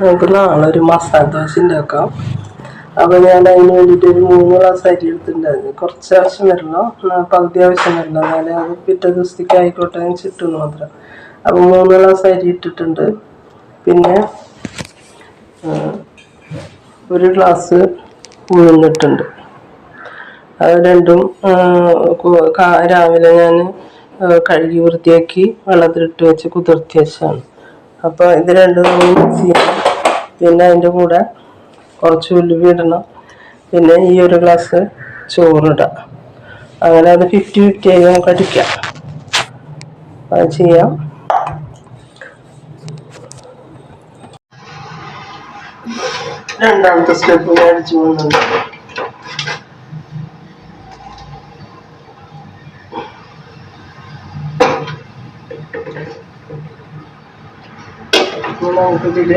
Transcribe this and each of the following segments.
നമുക്ക് നാളെ ഒരു മസാല ദോശ ഉണ്ടാക്കാം അപ്പോൾ ഞാൻ അതിന് വേണ്ടിയിട്ട് ഒരു മൂന്ന് ഗ്ലാസ് അരി എടുത്തിട്ടുണ്ടായിരുന്നു. കുറച്ച് ആവശ്യം വരണോ. പകുതി ആവശ്യം വരണം. എന്നാലേ അത് പിറ്റേ ദിവസത്തേക്ക് ആയിക്കോട്ടെ എന്ന് ചിട്ടു മാത്രം. അപ്പോൾ മൂന്ന് ഗ്ലാസ് അരി ഇട്ടിട്ടുണ്ട്. പിന്നെ ഒരു ഗ്ലാസ് ഉഴുന്നിട്ടുണ്ട്. അത് രണ്ടും രാവിലെ ഞാൻ കഴുകി വൃത്തിയാക്കി വെള്ളത്തിലിട്ട് വെച്ച് കുതിർത്തി വെച്ചാണ് അപ്പോൾ ഇത് രണ്ടും മിക്സ് ചെയ്യണം. പിന്നെ അതിന്റെ കൂടെ കുറച്ച് ഉലുവി ഇടണം. പിന്നെ ഈ ഒരു ഗ്ലാസ് ചോറിടാം അങ്ങനെ അത് ഫിഫ്റ്റി ഫിഫ്റ്റി ആയി നമുക്ക് അടിക്കാം. അത് ചെയ്യാം. രണ്ടാമത്തെ സ്റ്റെപ്പ് ഞാൻ അടിച്ചു പോകുന്നുണ്ട് നമുക്ക് നമുക്കിതിൽ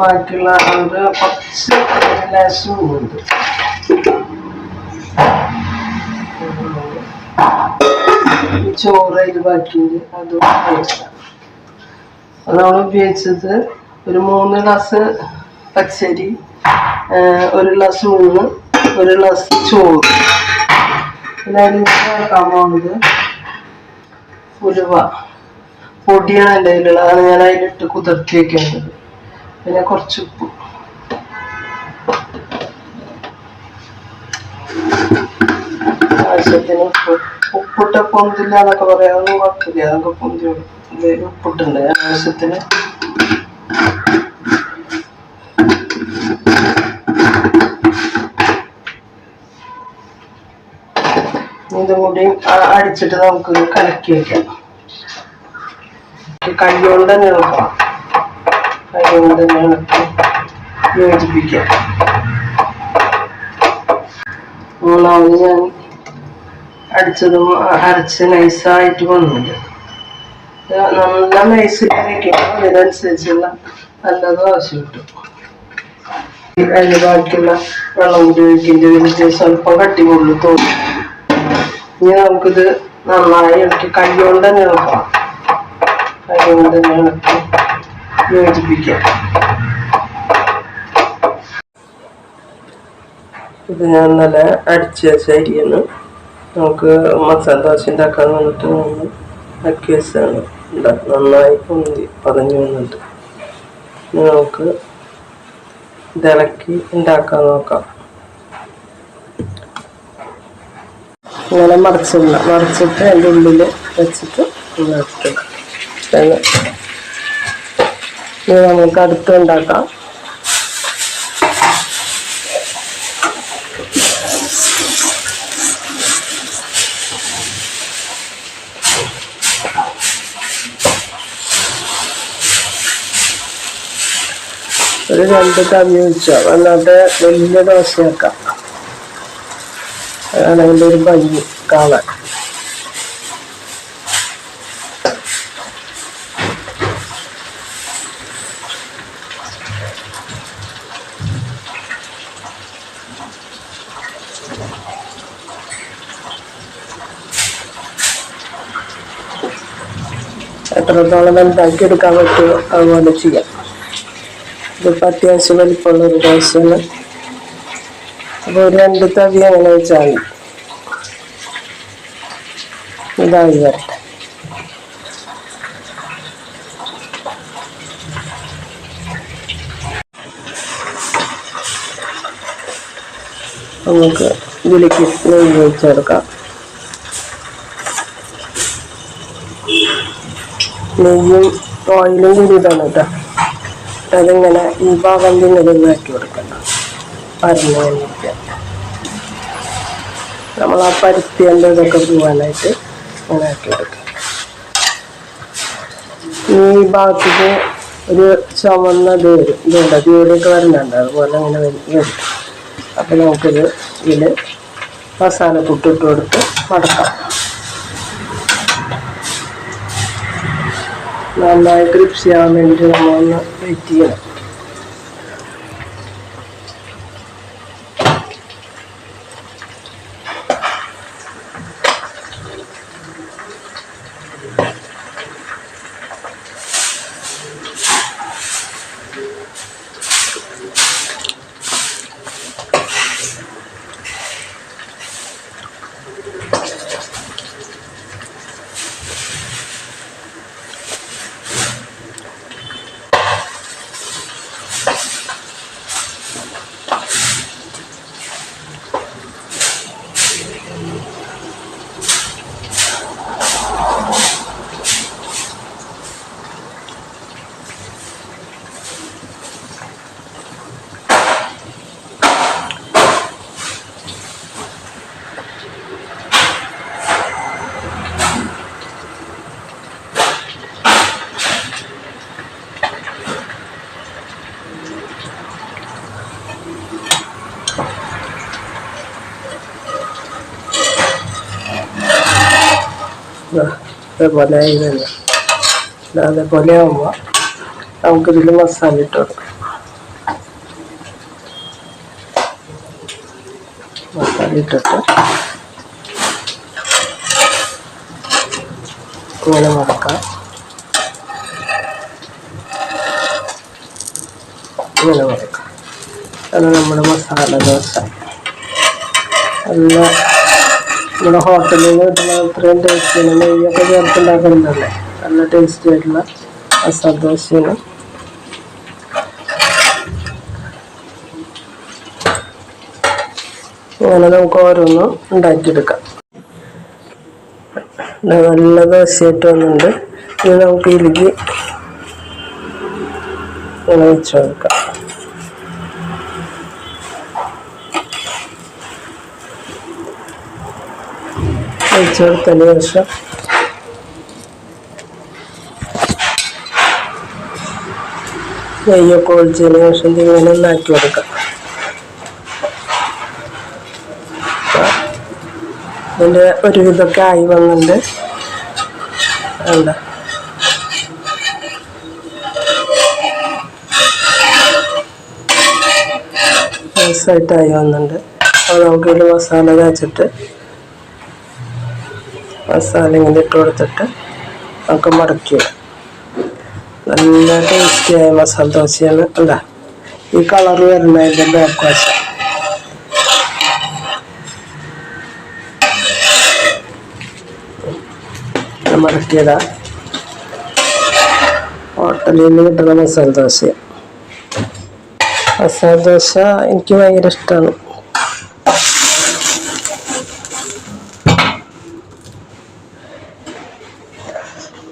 ബാക്കിയുള്ള ഒരു കുറച്ച് ലേശം ഉണ്ട്. ചോറ് അതിൽ ബാക്കിയുണ്ട്. അതും നമ്മൾ ഉപയോഗിച്ചത് ഒരു മൂന്ന് ഗ്ലാസ് പച്ചരി ഒരു ഗ്ലാസ് മൂന്ന് ഒരു ഗ്ലാസ് ചോറ്. പിന്നെ പോകുന്നത് ഉലുവ. പൊടിയാണ് എന്റെ കയ്യിലുള്ളത്. അത് ഞാൻ അതിലിട്ട് കുതിർത്തി വെക്കുന്നത് പിന്നെ കുറച്ച് ഉപ്പ്. ആവശ്യത്തിന് ഉപ്പ്. ഉപ്പിട്ട പൊന്തില്ല എന്നൊക്കെ പറയാം. അതൊന്നും കുഴപ്പമില്ല. അതൊക്കെ പൊന്തി ഇതിൽ ഉപ്പിട്ടുണ്ട്. ആവശ്യത്തിന് ഇതും കൂടി അടിച്ചിട്ട് നമുക്ക് കലക്കി വെക്കാം. കൈ കൊണ്ട് തന്നെ ഇളക്കാം കൈ കൊണ്ട് തന്നെ ഇളക്കി യോജിപ്പിക്കാം മൂന്നാമത് ഞാൻ അടിച്ചതും അരച്ച് നൈസായിട്ട് വന്നിട്ട് നല്ല നൈസ് കഴിക്കുമ്പോൾ അതിനനുസരിച്ചുള്ള നല്ലത് ആവശ്യം കിട്ടും. അതിന് ബാക്കിയുള്ള വെള്ളം കൂടി ഒഴിക്കേണ്ടി വരുന്നത് സ്വല്പം കട്ടി കൊള്ളു തോന്നും. ഇനി നമുക്കിത് നന്നായി ഇളക്കി. കൈ കൊണ്ട് തന്നെ ഇളക്കാം കൈ കൊണ്ട് തന്നെ ഇളക്കി യോജിപ്പിക്കാം ഇത് ഞാൻ നല്ല അടിച്ച് വെച്ച നമുക്ക് മസാല ദോശ ഉണ്ടാക്കാൻ വന്നിട്ട് ഞാൻ ആക്കി വെച്ചാണ് നന്നായി പൊന്തി പതഞ്ഞു വന്നിട്ട്. നമുക്ക് ഇതിളക്കി ഉണ്ടാക്കാൻ നോക്കാം. ഇങ്ങനെ മറിച്ചില്ല മറിച്ചിട്ട് അതിന്റെ ഉള്ളിൽ വെച്ചിട്ട് ഉണ്ടാക്കുക ഇനി നമുക്ക് അടുത്ത് ഉണ്ടാക്കാം. ഒരു രണ്ട് കമ്മി വെച്ചോ എന്നിട്ട് വലിയ ദോശയാക്കാം. അതാണ് അതിന്റെ ഒരു ഭംഗി കാണാൻ എത്രത്തോളം വലുതാക്കി എടുക്കാൻ പറ്റുമോ അതുപോലെ ചെയ്യാം. ഇതിപ്പോൾ അത്യാവശ്യം വലിപ്പമുള്ള ഒരു ദോശയാണ് അപ്പോൾ ഒരു രണ്ട് തവി അങ്ങനെ വെച്ചാൽ ഇതായി വരട്ടെ. നമുക്ക് ഇതിലേക്ക് നെയ്യ് ഒഴിച്ചെടുക്കാം നെയ്യും ഓയിലും കൂടി ഇതാണ് കേട്ടോ അതിങ്ങനെ ഈ ഭാഗം ഇങ്ങനെ ഇതാക്കി കൊടുക്കണം. പറഞ്ഞു നമ്മൾ ആ പരുത്തിന്റെ ഇതൊക്കെ പോകാനായിട്ട് ഇങ്ങനെ ആക്കി കൊടുക്കാം ഈ ഭാഗത്തേക്ക് ഒരു ചുവന്ന ദൂരം ഇതുണ്ട് ദൂരൊക്കെ വരുന്നുണ്ട് അതുപോലെ അങ്ങനെ വരുന്നുണ്ട് അപ്പോൾ അപ്പം നമുക്കിത് ഇതിൽ മസാല പുട്ടിട്ട് കൊടുത്ത് മടക്കാം. നന്നായി ക്രിപ്സി ചെയ്യാൻ വേണ്ടി നമ്മളൊന്ന് വെയിറ്റ് ചെയ്യണം. അതേപോലെ ആയി തന്നെ ഇത് അതേപോലെ ആകുമ്പോൾ നമുക്കിതിൽ മസാല ഇട്ട് കൊടുക്കാം. മസാല ഇട്ടിട്ട് ഇങ്ങനെ മറക്കാം ഇങ്ങനെ മറക്കാം അത് നമ്മുടെ മസാല ദോശ നല്ല നമ്മുടെ ഹോട്ടലിൽ കിട്ടുന്ന അത്രയും ടേസ്റ്റിയാണ് നെയ്യൊക്കെ ചേർത്തുണ്ടാക്കുന്നതല്ലേ നല്ല ടേസ്റ്റി ആയിട്ടുള്ള മസാല ദോശയാണ് അങ്ങനെ നമുക്ക് ഓരോന്നും ഉണ്ടാക്കിയെടുക്കാം. നല്ല ദോശയായിട്ട് വന്നിട്ടുണ്ട്. ഇനി നമുക്ക് ഇതിലേക്ക് ഇങ്ങനെ വെച്ച് കൊടുക്കാം. വെച്ച് കൊടുത്തതിന് ശേഷം. നെയ്യൊക്കെ ഒഴിച്ചതിന് ശേഷം ഇങ്ങനെ ഒന്നാക്കി കൊടുക്കാം ഇതിന്റെ ഒരുവിധമൊക്കെ ആയി വന്നിട്ടുണ്ട്. വേണ്ട നൈസായിട്ടായി വന്നിട്ടുണ്ട്. അപ്പോൾ നമുക്കിതിൽ മസാല തേച്ചിട്ട് മസാല ഇങ്ങനെ ഇട്ട് കൊടുത്തിട്ട് നമുക്ക് മടക്കി. നല്ല ടേസ്റ്റിയായ മസാല ദോശയാണ്. അല്ല ഈ കളർ വരുന്നതിന്റെ ബാക്ക് വശം മടക്കിയതാ. ഹോട്ടലിൽ നിന്ന് കിട്ടുന്ന മസാല ദോശ മസാല ദോശ എനിക്ക് ഭയങ്കര ഇഷ്ടമാണ്.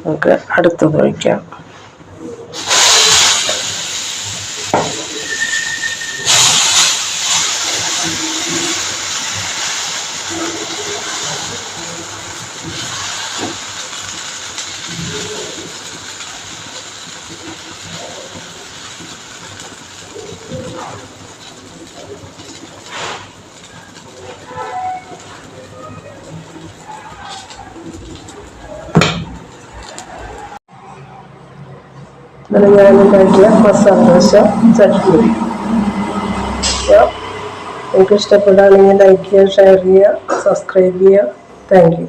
നമുക്ക് അടുത്തത് ഒഴിക്കാം ഇന്നലെ ഞാൻ ഉണ്ടാക്കിയ മസാല ദോശ ചട്നി നിങ്ങൾക്ക് ഇഷ്ടപ്പെടുകയാണെങ്കിൽ ലൈക്ക് ചെയ്യുക ഷെയർ ചെയ്യുക സബ്സ്ക്രൈബ് ചെയ്യുക താങ്ക് യു